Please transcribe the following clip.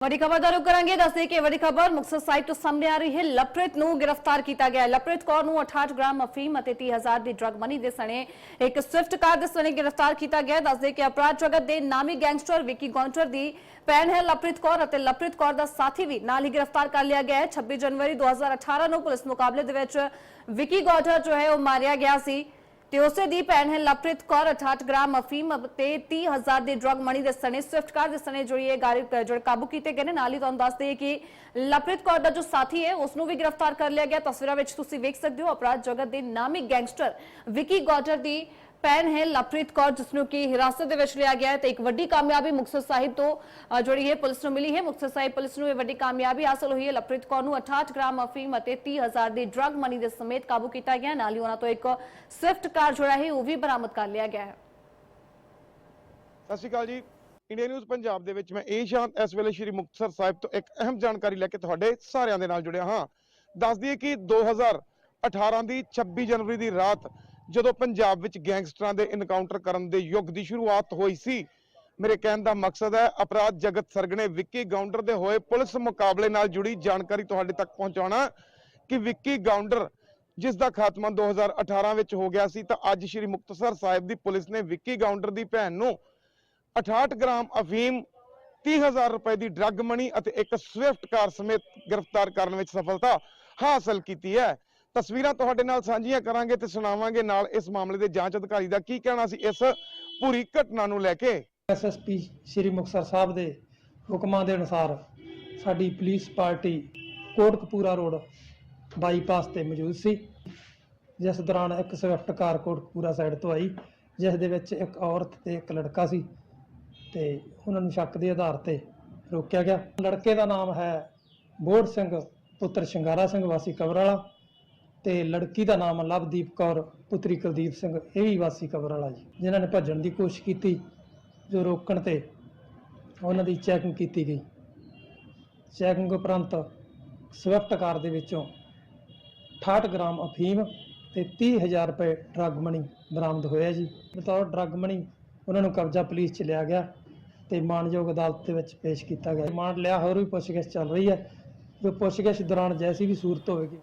ਵੱਡੀ ਖਬਰ ਦਾ ਰੁਕ ਕਰਾਂਗੇ ਦੱਸਦੇ ਕਿ ਵੱਡੀ ਖਬਰ ਮੁਕਤਸਰ ਸਾਹਿਬ ਤੋਂ ਸਾਹਮਣੇ ਆ ਰਹੀ ਹੈ ਲਪ੍ਰਿਤ ਨੂੰ ਗ੍ਰਿਫਤਾਰ ਕੀਤਾ ਗਿਆ ਲਪ੍ਰਿਤ ਕੌਰ ਨੂੰ 68 ਗ੍ਰਾਮ ਅਫੀਮ ਅਤੇ 30000 ਦੀ ਡਰਗ ਮਨੀ ਦੇ ਸਣੇ ਇੱਕ ਸਵਿਫਟ ਕਾਰ ਦੇ ਸਣੇ ਗ੍ਰਿਫਤਾਰ ਕੀਤਾ ਗਿਆ ਹੈ ਦੱਸਦੇ ਕਿ ਅਪਰਾਧ ਜਗਤ ਦੇ ਨਾਮੀ ਗੈਂਗਸਟਰ ਵਿਕੀ ਗੌਂਟਰ ਦੀ ਭੈਣ ਹੈ ਲਪ੍ਰਿਤ ਕੌਰ ਅਤੇ ਲਪ੍ਰਿਤ ਕੌਰ ਦਾ ਸਾਥੀ ਵੀ ਨਾਲ ਹੀ ਗ੍ਰਿਫਤਾਰ ਕਰ ਲਿਆ ਗਿਆ ਹੈ 26 ਜਨਵਰੀ 2018 ਨੂੰ ਪੁਲਿਸ ਮੁਕਾਬਲੇ ਦੇ ਵਿੱਚ ਵਿਕੀ ਗੌਂਟਰ ਜੋ ਹੈ ਉਹ ਮਾਰਿਆ ਗਿਆ ਸੀ ਤੇ ਉਸੇ ਦੀ ਭੈਣ ਹੈ ਲਵਪ੍ਰੀਤ ਕੌਰ 68 ਗ੍ਰਾਮ ਅਫੀਮ ਤੇ 30000 ਦੇ ਡਰਗ ਮਨੀ ਦੇ ਸਣੇ, ਸਵਿਫਟ ਕਾਰ ਦੇ ਸਣੇ ਜਿਹੜੀ ਇਹ ਗਾੜੀ ਜਿਹੜੇ ਕਾਬੂ ਕੀਤੇ ਗਏ ਨੇ। ਨਾਲ ਹੀ ਤੁਹਾਨੂੰ ਦੱਸ ਦਈਏ ਕਿ ਲਵਪ੍ਰੀਤ ਕੌਰ ਦਾ ਜੋ ਸਾਥੀ ਹੈ ਉਸ ਨੂੰ ਵੀ ਗ੍ਰਿਫਤਾਰ ਕਰ ਲਿਆ ਗਿਆ। ਤਸਵੀਰਾਂ ਵਿੱਚ ਤੁਸੀਂ ਵੇਖ ਸਕਦੇ ਹੋ, ਅਪਰਾਧ ਜਗਤ ਦੇ ਨਾਮੀ ਗੈਂਗਸਟਰ ਵਿਕੀ ਗੌਟਰ ਦੀ ਭੈਣ ਹੈ ਲਪ੍ਰਿਤ ਕੌਰ, ਜਿਸ ਨੂੰ ਕਿ ਹਿਰਾਸਤ ਦੇ ਵਿੱਚ ਲਿਆ ਗਿਆ ਹੈ ਤੇ ਇੱਕ ਵੱਡੀ ਕਾਮਯਾਬੀ ਮੁਕਤਸਰ ਸਾਹਿਬ ਤੋਂ ਜਿਹੜੀ ਹੈ ਪੁਲਿਸ ਨੂੰ ਮਿਲੀ ਹੈ। ਮੁਕਤਸਰ ਸਾਹਿਬ ਪੁਲਿਸ ਨੂੰ ਇਹ ਵੱਡੀ ਕਾਮਯਾਬੀ ਹਾਸਲ ਹੋਈ ਹੈ। ਲਪ੍ਰਿਤ ਕੌਰ ਨੂੰ 68 ਗ੍ਰਾਮ ਅਫੀਮ ਅਤੇ 30000 ਦੀ ਡਰਗ ਮਨੀ ਦੇ ਸਮੇਤ ਕਾਬੂ ਕੀਤਾ ਗਿਆ ਨਾਲ ਹੀ ਉਹਨਾਂ ਤੋਂ ਇੱਕ ਸਵਿਫਟ ਕਾਰ ਜਿਹੜਾ ਹੈ, ਉਹ ਵੀ ਬਰਾਮਦ ਕਰ ਲਿਆ ਗਿਆ ਹੈ। ਸਤਿ ਸ਼੍ਰੀ ਅਕਾਲ ਜੀ। ਇੰਡੀਆ ਨਿਊਜ਼ ਪੰਜਾਬ ਦੇ ਵਿੱਚ ਮੈਂ ਏਸ਼ਾਂਤ ਇਸ ਵੇਲੇ ਸ਼੍ਰੀ ਮੁਕਤਸਰ ਸਾਹਿਬ ਤੋਂ ਇੱਕ ਅਹਿਮ ਜਾਣਕਾਰੀ ਲੈ ਕੇ ਤੁਹਾਡੇ ਸਾਰਿਆਂ ਦੇ ਨਾਲ ਜੁੜਿਆ ਹਾਂ। ਦੱਸ ਦਈਏ ਕਿ 2018 ਦੀ 26 ਜਨਵਰੀ ਦੀ ਰਾਤ ਜਦੋਂ ਪੰਜਾਬ ਵਿੱਚ ਗੈਂਗਸਟਰਾਂ ਦੇ ਇਨਕਾਊਂਟਰ ਕਰਨ ਦੇ ਯੁੱਗ ਦੀ ਸ਼ੁਰੂਆਤ ਹੋਈ ਸੀ, ਮੇਰੇ ਕਹਿਣ ਦਾ ਮਕਸਦ ਹੈ ਅਪਰਾਧ ਜਗਤ ਸਰਗਣੇ ਵਿੱਕੀ ਗਾਉਂਡਰ ਦੇ ਹੋਏ ਪੁਲਿਸ ਮੁਕਾਬਲੇ ਨਾਲ ਜੁੜੀ ਜਾਣਕਾਰੀ ਤੁਹਾਡੇ ਤੱਕ ਪਹੁੰਚਾਉਣਾ ਕਿ ਵਿੱਕੀ ਗਾਉਂਡਰ ਜਿਸ ਦਾ ਖਾਤਮਾ 2018 ਵਿੱਚ ਹੋ ਗਿਆ ਸੀ ਤਾਂ ਅੱਜ ਸ਼੍ਰੀ ਮੁਕਤਸਰ ਸਾਹਿਬ ਦੀ ਪੁਲਿਸ ਨੇ ਵਿੱਕੀ ਗਾਉਂਡਰ ਦੀ ਭੈਣ ਨੂੰ 68 ਗ੍ਰਾਮ ਅਫੀਮ 30000 ਰੁਪਏ ਦੀ ਡਰੱਗ ਮਨੀ ਅਤੇ ਇੱਕ ਸਵਿਫਟ ਕਾਰ ਸਮੇਤ ਗ੍ਰਿਫਤਾਰ ਕਰਨ ਵਿੱਚ ਸਫਲਤਾ ਹਾਸਲ ਕੀਤੀ ਹੈ। ਤਸਵੀਰਾਂ ਤੁਹਾਡੇ ਨਾਲ ਸਾਂਝੀਆਂ ਕਰਾਂਗੇ ਤੇ ਸੁਣਾਵਾਂਗੇ ਨਾਲ ਇਸ ਮਾਮਲੇ ਦੇ ਜਾਂਚ ਅਧਿਕਾਰੀ ਦਾ ਕੀ ਕਹਿਣਾ ਸੀ ਇਸ ਪੂਰੀ ਘਟਨਾ ਨੂੰ ਲੈ ਕੇ? ਐਸਐਸਪੀ ਸ਼੍ਰੀ ਮੁਕਤਸਰ ਸਾਹਿਬ ਦੇ ਹੁਕਮਾਂ ਦੇ ਅਨੁਸਾਰ ਸਾਡੀ police party Kotkapura road bypass ਤੇ ਮੌਜੂਦ ਸੀ, ਜਿਸ ਦੌਰਾਨ ਇੱਕ ਸਵਿਫਟ ਕਾਰ ਕੋਟਕਪੂਰਾ ਸਾਈਡ ਤੋਂ ਆਈ, ਜਿਸ ਦੇ ਵਿੱਚ ਇੱਕ ਔਰਤ ਤੇ ਇੱਕ ਲੜਕਾ ਸੀ ਤੇ ਉਹਨਾਂ ਨੂੰ ਸ਼ੱਕ ਦੇ ਆਧਾਰ ਤੇ ਰੋਕਿਆ ਗਿਆ। ਲੜਕੇ ਦਾ ਨਾਮ ਹੈ ਬੋੜ ਸਿੰਘ, ਪੁੱਤਰ ਸ਼ਿੰਗਾਰਾ ਸਿੰਘ, ਵਾਸੀ ਕਬਰਾਲਾ। ਤੇ ਲੜਕੀ ਦਾ ਨਾਮ ਲਵਦੀਪ ਕੌਰ, ਪੁੱਤਰੀ ਕੁਲਦੀਪ ਸਿੰਘ, ਇਹ ਵੀ ਵਾਸੀ ਕਬਰ ਵਾਲਾ ਜੀ, ਜਿਨ੍ਹਾਂ ਨੇ ਭੱਜਣ ਦੀ ਕੋਸ਼ਿਸ਼ ਕੀਤੀ, ਜੋ ਰੋਕਣ ਤੇ ਉਹਨਾਂ ਦੀ ਚੈਕਿੰਗ ਕੀਤੀ ਗਈ। ਚੈਕਿੰਗ ਉਪਰੰਤ ਸਵਿਫਟ ਕਾਰ ਦੇ ਵਿੱਚੋਂ 68 ਗ੍ਰਾਮ ਅਫੀਮ ਤੇ 30000 ਰੁਪਏ ਡਰੱਗ ਮਨੀ ਬਰਾਮਦ ਹੋਇਆ ਜੀ। ਬਤੌਰ ਡਰੱਗ ਮਨੀ ਉਹਨਾਂ ਨੂੰ ਕਬਜ਼ਾ ਪੁਲਿਸ ਚ ਲਿਆ ਗਿਆ ਤੇ ਮਾਨਯੋਗ ਅਦਾਲਤ ਦੇ ਵਿੱਚ ਪੇਸ਼ ਕੀਤਾ ਗਿਆ। ਰਿਮਾਂਡ ਲਿਆ, ਹੋਰ ਵੀ ਪੁੱਛਗਿੱਛ ਚੱਲ ਰਹੀ ਹੈ। ਜੋ ਪੁੱਛਗਿੱਛ ਦੌਰਾਨ ਜੈਸੀ ਵੀ ਸੂਰਤ ਹੋਵੇਗੀ।